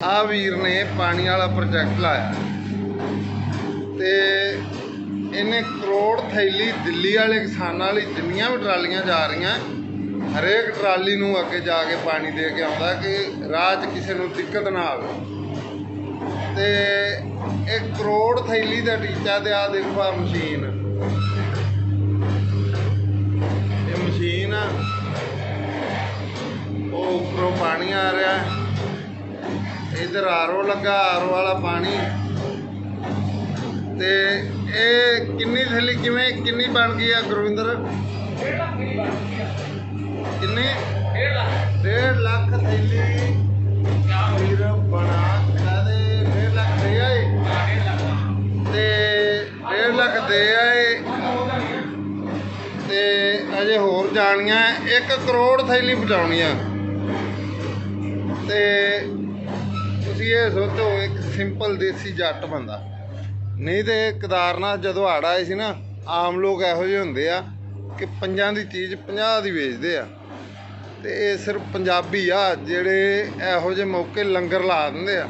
ਆ ਵੀਰ ਨੇ ਪਾਣੀ ਵਾਲਾ ਪ੍ਰੋਜੈਕਟ ਲਾਇਆ ਤੇ ਇਹਨੇ ਕਰੋੜ ਥੈਲੀ ਦਿੱਲੀ ਵਾਲੇ ਕਿਸਾਨਾਂ ਲਈ ਜਿੰਨੀਆਂ ਵੀ ਟਰਾਲੀਆਂ ਜਾ ਰਹੀਆਂ, ਹਰੇਕ ਟਰਾਲੀ ਨੂੰ ਅੱਗੇ ਜਾ ਕੇ ਪਾਣੀ ਦੇ ਕੇ ਆਉਂਦਾ ਕਿ ਰਾਹ 'ਚ ਕਿਸੇ ਨੂੰ ਦਿੱਕਤ ਨਾ ਆਵੇ। ਤੇ ਇਹ ਕਰੋੜ ਥੈਲੀ ਦਾ ਟੀਚਾ ਤੇ ਆ ਦੇਖੋ ਆ ਮਸ਼ੀਨ। ਇਹ ਮਸ਼ੀਨ ਆ, ਉਹ ਉੱਪਰੋਂ ਪਾਣੀ ਆ ਰਿਹਾ। ਇਧਰ ਆਰੋ ਲੱਗਾ, ਆਰੋ ਵਾਲਾ ਪਾਣੀ। ਤੇ ਇਹ ਕਿੰਨੀ ਥੈਲੀ, ਕਿਵੇਂ, ਕਿੰਨੀ ਬਣ ਗਈ ਆ ਗੁਰਵਿੰਦਰ? ਕਿੰਨੀ? 1.5 ਲੱਖ ਥੈਲੀ। ਵੀਰ ਬਣਾ ਕਹਦੇ 1.5 ਲੱਖ ਦੇ ਆਏ। ਤੇ 1.5 ਲੱਖ ਦੇ ਆਏ। ਤੇ ਅਜੇ ਹੋਰ ਜਾਣੀਆਂ 1 ਕਰੋੜ ਥੈਲੀ ਪਹੁੰਚਾਉਣੀਆਂ ਤੇ ਤੁਸੀਂ ਇਹ ਸੋਚੋ, ਇੱਕ ਸਿੰਪਲ ਦੇਸੀ ਜੱਟ ਬੰਦਾ। ਨਹੀਂ ਤੇ ਕਦਾਰਨਾਥ ਜਦੋਂ ਹੜ੍ਹ ਆਏ ਸੀ ਨਾ, ਆਮ ਲੋਕ ਇਹੋ ਜਿਹੇ ਹੁੰਦੇ ਆ ਕਿ ਪੰਜਾਂ ਦੀ ਚੀਜ਼ 50 ਦੀ ਵੇਚਦੇ ਆ। ਤੇ ਇਹ ਸਿਰਫ ਪੰਜਾਬੀ ਆ, ਜਿਹੜੇ ਇਹੋ ਜਿਹੇ ਮੌਕੇ ਲੰਗਰ ਲਾ ਦਿੰਦੇ ਆ।